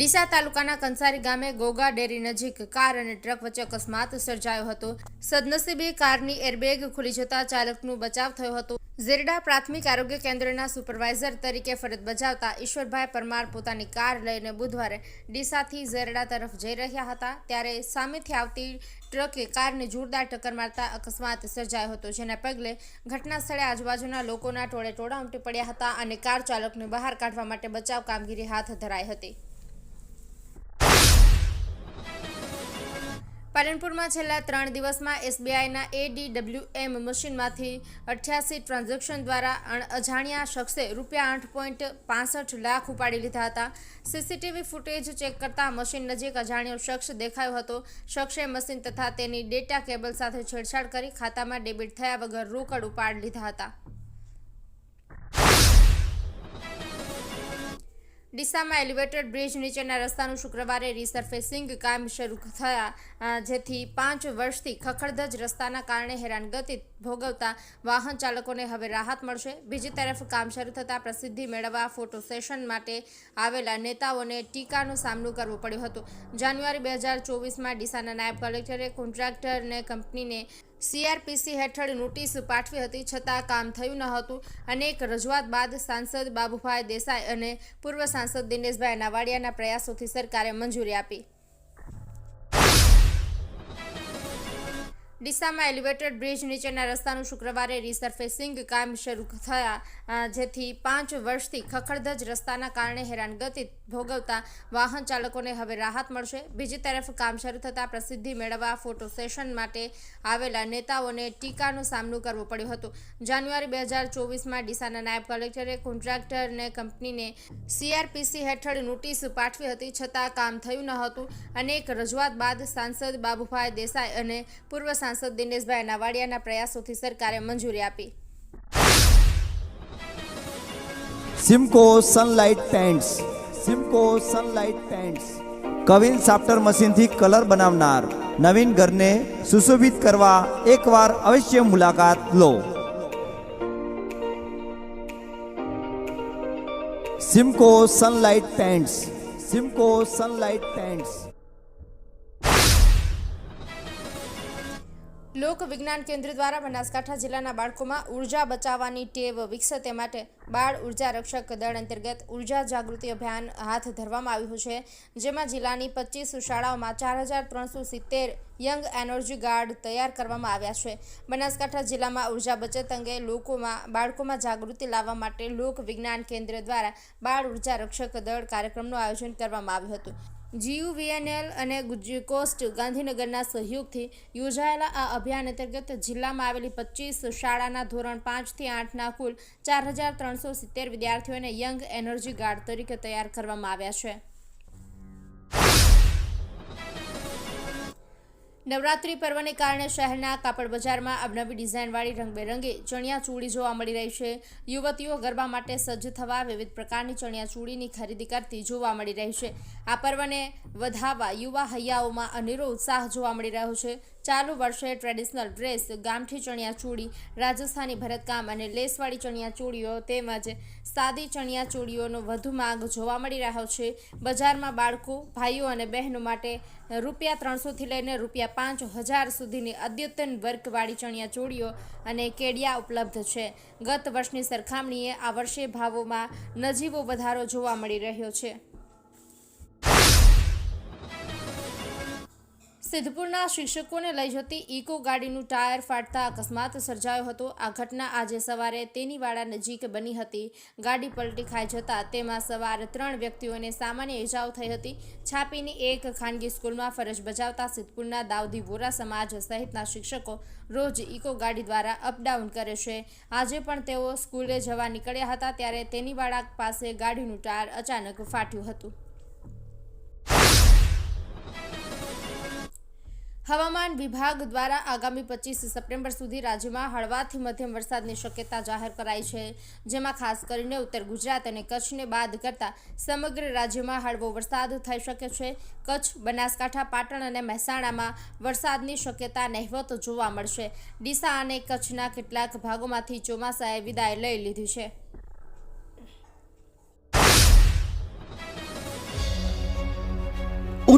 ડીસા તાલુકાના કંસારી ગામે ગોગા ડેરી નજીક કાર અને ટ્રક વચ્ચે અકસ્માત સર્જાયો હતો. સદનસીબે કારની એરબેગ ખુલી જતા ચાલકનું બચાવ થયો હતો. ઝેરડા પ્રાથમિક આરોગ્ય કેન્દ્રના સુપરવાઇઝર તરીકે ફરજ બજાવતા ઈશ્વરભાઈ પરમાર પોતાની કાર લઈને બુધવારે ડીસાથી ઝેરડા તરફ જઈ રહ્યા હતા. ત્યારે સામેથી આવતી ટ્રકે કારને જોરદાર ટક્કર મારતા અકસ્માત સર્જાયો હતો, જેના પગલે ઘટના સ્થળે આજુબાજુના લોકોના ટોળે ટોળા ઉમટી પડ્યા હતા અને કાર ચાલકને બહાર કાઢવા માટે બચાવ કામગીરી હાથ ધરાઈ હતી. પાલનપુરમાં છેલ્લા ત્રણ દિવસમાં એસબીઆઈના એડીડબ્લ્યુએમ મશીનમાંથી અઠ્યાસી ટ્રાન્ઝેક્શન દ્વારા અજાણ્યા શખ્સે રૂપિયા આઠ પોઈન્ટ પાસઠ લાખ ઉપાડી લીધા હતા. સીસીટીવી ફૂટેજ ચેક કરતા મશીન નજીક અજાણ્યો શખ્સ દેખાયો હતો. શખ્સે મશીન તથા તેની ડેટા કેબલ સાથે છેડછાડ કરી ખાતામાં ડેબિટ થયા વગર રોકડ ઉપાડી લીધા હતા. ડીસામાં એલિવેટેડ બ્રિજ નીચેના રસ્તાનું શુક્રવારે રિસર્ફેસિંગ કામ શરૂ થયા. જેથી પાંચ વર્ષથી ખખડધજ રસ્તાના કારણે હેરાનગતિ ભોગવતા વાહન ચાલકોને હવે રાહત મળશે. બીજી તરફ કામ શરૂ થતાં પ્રસિદ્ધિ મેળવવા ફોટો સેશન માટે આવેલા નેતાઓને ટીકાનો સામનો કરવો પડ્યો હતો. જાન્યુઆરી બે હજાર ચોવીસમાં ડીસાના નાયબ કલેક્ટરે કોન્ટ્રાક્ટરને કંપનીને સીઆરપીસી હેઠળ નોટિસ પાઠવી હતી, છતાં કામ થયું ન હતું. અનેક રજૂઆત બાદ સાંસદ બાબુભાઈ દેસાઈ અને પૂર્વ સાંસદ દિનેશભાઈ નાવાડિયાના પ્રયાસોથી સરકારે મંજૂરી આપી. ડીસામાં એલિવેટેડ બ્રિજ નીચેના રસ્તાનું શુક્રવારે રિસર્ફેસિંગ કામ શરૂ થયા. જેથી પાંચ વર્ષથી ખખડધજ રસ્તાના કારણે હેરાનગતિ ભોગવતા વાહન ચાલકોને હવે રાહત મળશે. બીજી તરફ કામ શરૂ થતાં પ્રસિદ્ધિ મેળવવા ફોટો સેશન માટે આવેલા નેતાઓને ટીકાનો સામનો કરવો પડ્યો હતો. જાન્યુઆરી બે હજાર ચોવીસમાં ડીસાના નાયબ કલેક્ટરે કોન્ટ્રાક્ટરને કંપનીને સીઆરપીસી હેઠળ નોટિસ પાઠવી હતી. છતાં કામ થયું ન હતું. અનેક રજૂઆત બાદ સાંસદ બાબુભાઈ દેસાઈ અને પૂર્વ સાંસદ દિનેશભાઈ નાવાડિયાના પ્રયાસોથી સરકારે મંજૂરી આપી. Simco sunlight paints Simco sunlight paints queen સાફ્ટર મશીનથી કલર બનાવનાર નવીન ઘરને સુશોભિત કરવા એકવાર અવશ્ય મુલાકાત લો. Simco sunlight paints Simco sunlight paints લોક વિજ્ઞાન કેન્દ્ર દ્વારા બનાસકાંઠા જિલ્લાના બાળકોમાં ઊર્જા બચાવવાની ટેવ વિકસે તે માટે બાળ ઊર્જા રક્ષક દળ અંતર્ગત ઊર્જા જાગૃતિ અભિયાન હાથ ધરવામાં આવ્યું છે, જેમાં જિલ્લાની પચીસ શાળાઓમાં ચાર હજાર ત્રણસો સિત્તેર યંગ એનર્જી ગાર્ડ તૈયાર કરવામાં આવ્યા છે. બનાસકાંઠા જિલ્લામાં ઊર્જા બચત અંગે લોકોમાં, બાળકોમાં જાગૃતિ લાવવા માટે લોક વિજ્ઞાન કેન્દ્ર દ્વારા બાળ ઊર્જા રક્ષક દળ કાર્યક્રમનું આયોજન કરવામાં આવ્યું હતું. જીયુવીએનએલ અને કોસ્ટ ગાંધીનગરના સહયોગથી યોજાયેલા આ અભિયાન અંતર્ગત જિલ્લામાં આવેલી પચીસ શાળાના ધોરણ પાંચથી આઠના કુલ ચાર હજાર ત્રણસો સિત્તેર વિદ્યાર્થીઓને યંગ એનર્જી ગાર્ડ તરીકે તૈયાર કરવામાં આવ્યા છે. નવરાત્રી પર્વને કારણે શહેરના કાપડ બજારમાં અવનવી ડિઝાઇનવાળી રંગબેરંગી ચણિયા ચોળી જોવા મળી રહી છે. યુવતીઓ ગરબા માટે સજ્જ થવા વિવિધ પ્રકારની ચણિયા ચોળીની ખરીદી કરતી જોવા મળી રહી છે. આ પર્વને વધાવવા યુવા હૈયાઓમાં અનેરો ઉત્સાહ જોવા મળી રહ્યો છે. ચાલુ વર્ષે ટ્રેડિશનલ ડ્રેસ, ગામઠી ચણિયા ચોળી રાજસ્થાની ભરતકામ અને લેસવાળી ચણિયા ચોળીઓ તેમજ સાદી ચણિયા ચોળીઓનો વધુ માંગ જોવા મળી રહ્યો છે. બજારમાં બાળકો, ભાઈઓ અને બહેનો માટે રૂપિયા ત્રણસોથી લઈને રૂપિયા પાંચ હજાર સુધીની અદ્યતન વર્કવાળી ચણિયા ચોળીઓ અને કેડિયા ઉપલબ્ધ છે. ગત વર્ષની સરખામણીએ આ વર્ષે ભાવોમાં નજીવો વધારો જોવા મળી રહ્યો છે. સિદ્ધપુરના શિક્ષકોને લઈ જતી ઇકો ગાડીનું ટાયર ફાટતા અકસ્માત સર્જાયો હતો. આ ઘટના આજે સવારે તેનીવાડા નજીક બની હતી. ગાડી પલટી ખાઈ જતા તેમાં સવાર ત્રણ વ્યક્તિઓને સામાન્ય ઇજાઓ થઈ હતી. છાપીની એક ખાનગી સ્કૂલમાં ફરજ બજાવતા સિદ્ધપુરના દાઉદી વોરા સમાજ સહિતના શિક્ષકો રોજ ઇકો ગાડી દ્વારા અપડાઉન કરે છે. આજે પણ તેઓ સ્કૂલે જવા નીકળ્યા હતા ત્યારે તેનીવાડા પાસે ગાડીનું ટાયર અચાનક ફાટ્યું હતું. હવામાન વિભાગ દ્વારા આગામી પચીસ સપ્ટેમ્બર સુધી રાજ્યમાં હળવાથી મધ્યમ વરસાદની શક્યતા જાહેર કરાઈ છે, જેમાં ખાસ કરીને ઉત્તર ગુજરાત અને કચ્છને બાદ કરતા સમગ્ર રાજ્યમાં હળવો વરસાદ થઈ શકે છે. કચ્છ, બનાસકાંઠા, પાટણ અને મહેસાણામાં વરસાદની શક્યતા નહેવત જોવા મળશે. ડીસા અને કચ્છના કેટલાક ભાગોમાંથી ચોમાસાએ વિદાય લઈ લીધી છે.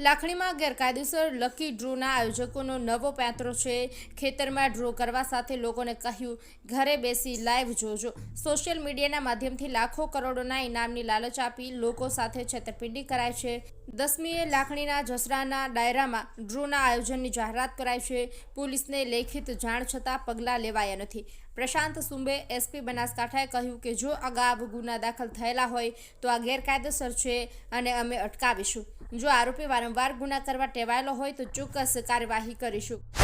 લાખણીમાં ગેરકાયદેસર લકી ડ્રોના આયોજકોનો નવો પેંતરો છે. ખેતરમાં ડ્રો કરવા સાથે લોકોને કહ્યું, ઘરે બેસી લાઈવ જોજો. સોશિયલ મીડિયાના માધ્યમથી લાખો કરોડોના ઇનામની લાલચ આપી લોકો સાથે છેતરપિંડી કરાય છે. દસમીએ લાખણીના જસરાના ડાયરામાં ડ્રોના આયોજનની જાહેરાત કરાઈ છે. પોલીસને લેખિત જાણ છતાં પગલાં લેવાયા નથી. પ્રશાંત સુંબે એસપી બનાસકાંઠાએ કહ્યું કે, જો અગાઉ ગુના દાખલ થયેલા હોય તો આ ગેરકાયદેસર છે અને અમે અટકાવીશું. જો આરોપી વારંવાર ગુના કરવા ટેવાયેલો હોય તો ચોક્કસ કાર્યવાહી કરીશું.